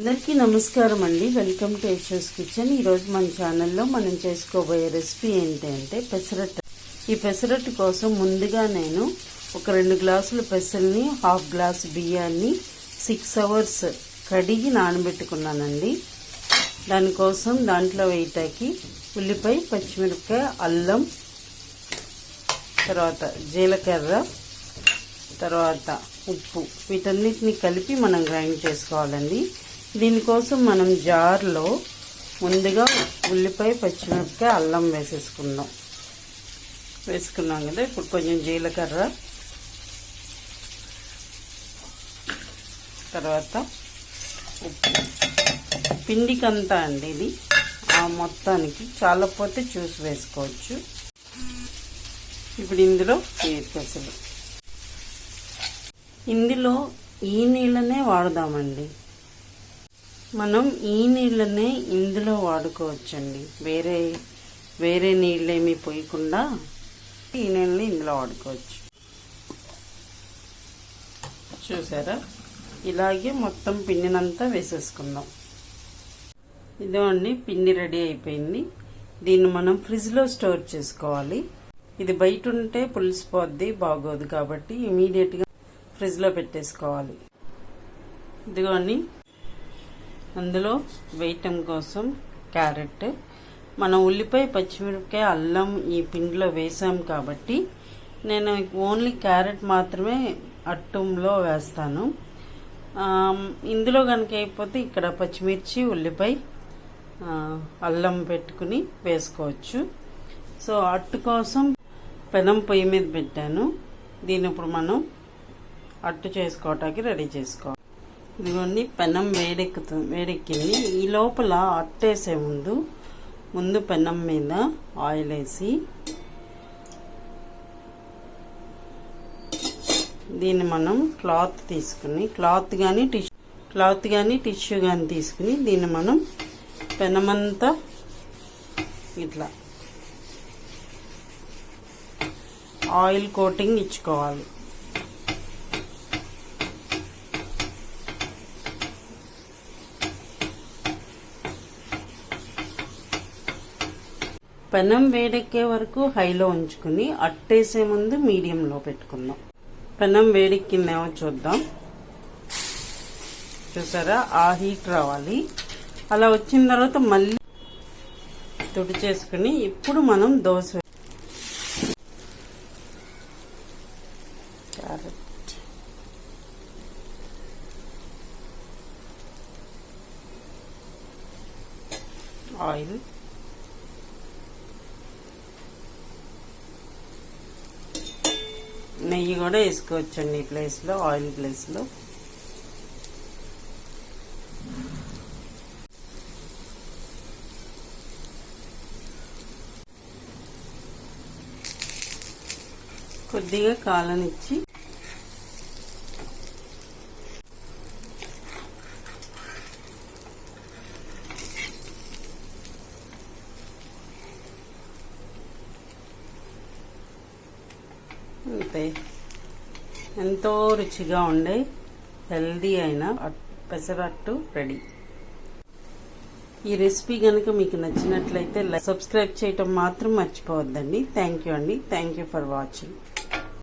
అందరికీ నమస్కారం అండి. Welcome to Yasho's Kitchen. ఈరోజు మన ఛానల్లో మనం చేసుకోబోయే రెసిపీ ఏంటి అంటే పెసరట్టు. ఈ పెసరట్టు కోసం ముందుగా నేను ఒక రెండు గ్లాసుల పెసల్ని హాఫ్ గ్లాస్ బియ్యాన్ని సిక్స్ అవర్స్ కడిగి నానబెట్టుకున్నానండి. దానికోసం దాంట్లో వేయటానికి ఉల్లిపాయ పచ్చిమిరపకాయ అల్లం తర్వాత జీలకర్ర తర్వాత ఉప్పు. వీటన్నిటిని కలిపి మనం గ్రైండ్ చేసుకోవాలండి. దీనికోసం మనం జార్లో ముందుగా ఉల్లిపాయ పచ్చిమిరపకాయ అల్లం వేసేసుకుందాం. వేసుకున్నాం కదా ఇప్పుడు కొంచెం జీలకర్ర. తర్వాత ఉప్పు. పిండికంతా అండి ఇది. ఆ మొత్తానికి చాలా పోతే చూసి వేసుకోవచ్చు. ఇప్పుడు ఇందులో పెసలు ఇందులో ఈ నీళ్ళనే వాడదామండి. మనం ఈ నీళ్ళనే ఇందులో వాడుకోవచ్చండి. వేరే వేరే నీళ్ళేమీ పోయకుండా ఈ నీళ్ళని ఇందులో వాడుకోవచ్చు. చూసారా? ఇలాగే మొత్తం పిండినంతా వేసేసుకుందాం. ఇదో అండి పిండి రెడీ అయిపోయింది. దీన్ని మనం ఫ్రిడ్జ్లో స్టోర్ చేసుకోవాలి. ఇది బయట ఉంటే పులిసిపోద్ది బాగోదు కాబట్టి ఇమీడియట్గా ఫ్రిడ్జ్లో పెట్టేసుకోవాలి. ఇదిగోండి అందులో వేయటం కోసం క్యారెట్. మనం ఉల్లిపాయ పచ్చిమిరపకాయ అల్లం ఈ పిండిలో వేసాం కాబట్టి నేను ఓన్లీ క్యారెట్ మాత్రమే అట్టంలో వేస్తాను. ఇందులో కనుక అయిపోతే ఇక్కడ పచ్చిమిర్చి ఉల్లిపాయ అల్లం పెట్టుకుని వేసుకోవచ్చు. సో అట్టు కోసం పెనం పొయ్యి మీద పెట్టాను. దీని ఇప్పుడు మనం అట్టు చేసుకోవటానికి రెడీ చేసుకోవాలి. ఇదిగోండి పెనం వేడెక్కుతుంది వేడెక్కింది. ఈ లోపల అట్టేసే ముందు ముందు పెనం మీద ఆయిల్ వేసి దీన్ని మనం క్లాత్ తీసుకుని క్లాత్ కానీ టిష్యూ క్లాత్ కానీ టిష్యూ కానీ తీసుకుని దీన్ని మనం పెనమంతా ఇట్లా ఆయిల్ కోటింగ్ ఇచ్చుకోవాలి. పెనం వేడెక్కే వరకు హైలో ఉంచుకుని అట్టేసే ముందు మీడియంలో పెట్టుకుందాం. పెనం వేడెక్కిందేమో చూద్దాం. చూసారా? ఆ హీట్ రావాలి. అలా వచ్చిన తర్వాత మళ్ళీ తుడి చేసుకుని ఇప్పుడు మనం దోశ ఆయిల్. నెయ్యి కూడా వేసుకోవచ్చండి ఈ ప్లేస్లో ఆయిల్ ప్లేస్లో. కొద్దిగా కాలనిచ్చి అంతే ఎంతో రుచిగా ఉండే హెల్దీ అయిన పెసరట్టు రెడీ. ఈ రెసిపీ కనుక మీకు నచ్చినట్లయితే సబ్స్క్రైబ్ చేయటం మాత్రం మర్చిపోవద్దండి. థ్యాంక్ యూ అండి. Thank you for watching.